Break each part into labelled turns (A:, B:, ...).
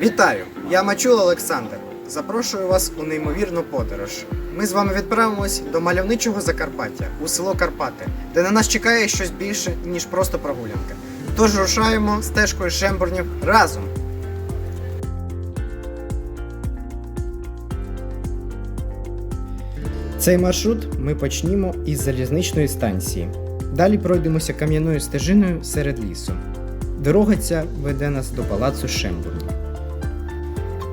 A: Вітаю! Я Мачул Олександр. Запрошую вас у неймовірну подорож. Ми з вами відправимось до мальовничого Закарпаття у село Карпати, де на нас чекає щось більше, ніж просто прогулянка. Тож рушаємо стежкою Шембурнів разом. Цей маршрут ми почнімо із залізничної станції. Далі пройдемося кам'яною стежиною серед лісу. Дорога ця веде нас до палацу Шембурнів.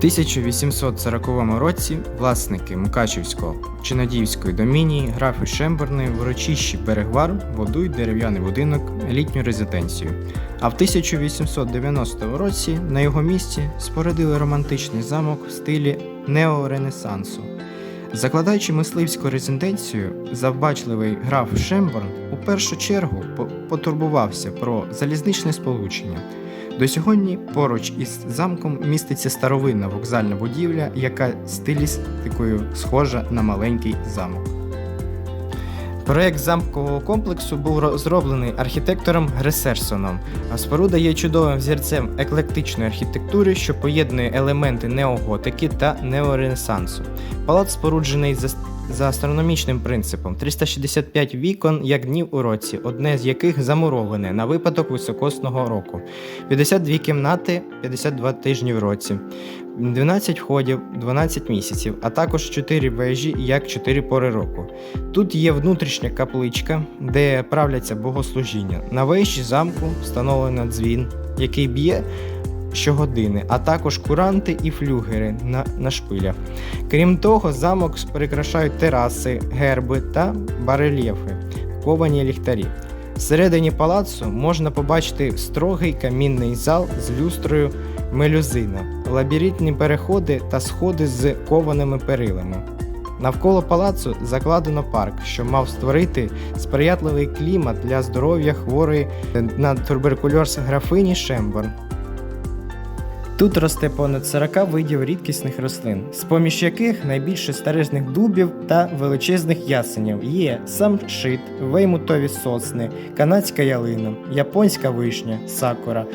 A: В 1840 році власники Мукачівського Чинадіївської домінії графи Шембурни в урочищі Берегвар будують дерев'яний будинок літню резиденцію. А в 1890 році на його місці спорудили романтичний замок в стилі неоренесансу. Закладаючи мисливську резиденцію, завбачливий граф Шемборн у першу чергу потурбувався про залізничне сполучення. До сьогодні поруч із замком міститься старовинна вокзальна будівля, яка стилістикою схожа на маленький замок. Проект замкового комплексу був розроблений архітектором Гресерсоном, а споруда є чудовим взірцем еклектичної архітектури, що поєднує елементи неоготики та неоренесансу. Палац споруджений за, за астрономічним принципом: 365 вікон як днів у році, одне з яких замуроване на випадок високосного року, 52 кімнати, 52 тижні в році, 12 входів, 12 місяців, а також 4 вежі як 4 пори року. Тут є внутрішня капличка, де правляться богослужіння. На вежі замку встановлено дзвін, який б'є щогодини, а також куранти і флюгери на, на шпилях. Крім того, замок прикрашають тераси, герби та барельєфи, ковані ліхтарі. Всередині палацу можна побачити строгий камінний зал з люстрою мелюзина, лабіринтні переходи та сходи з кованими перилами. Навколо палацу закладено парк, що мав створити сприятливий клімат для здоров'я хворої на туберкульоз графині Шемборн. Тут росте понад 40 видів рідкісних рослин, з-поміж яких найбільше старезних дубів та величезних ясенів є самшит, веймутові сосни, канадська ялина, японська вишня, сакура,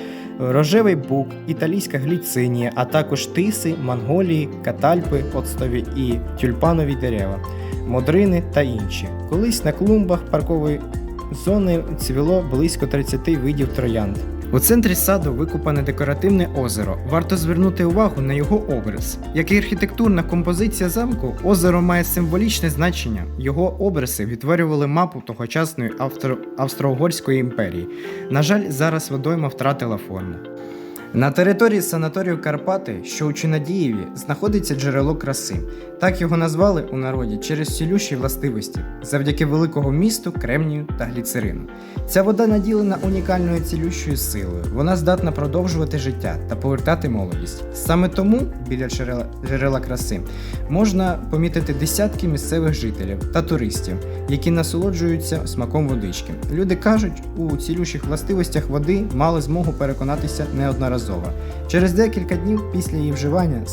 A: рожевий бук, італійська гліцинія, а також тиси, монголії, катальпи, оцтові і тюльпанові дерева, модрини та інші. Колись на клумбах паркової зони цвіло близько 30 видів троянд. У центрі саду викопане декоративне озеро. Варто звернути увагу на його образ. Як і архітектурна композиція замку, озеро має символічне значення. Його обриси відтворювали мапу тогочасної Австро-Угорської імперії. На жаль, зараз водойма втратила форму. На території санаторію Карпати, що у Чинадієві, знаходиться джерело краси. Так його назвали у народі через цілющі властивості, завдяки великого місту, кремнію та гліцерину. Ця вода наділена унікальною цілющою силою. Вона здатна продовжувати життя та повертати молодість. Саме тому біля джерела, джерела краси можна помітити десятки місцевих жителів та туристів, які насолоджуються смаком водички. Люди кажуть, у цілющих властивостях води мали змогу переконатися неодноразово. Через декілька днів після її вживання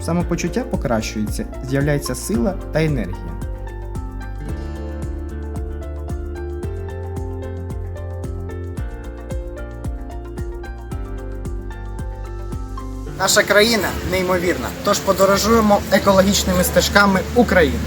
A: самопочуття покращується, з'являється сила та енергія. Наша країна неймовірна, тож подорожуємо екологічними стежками України.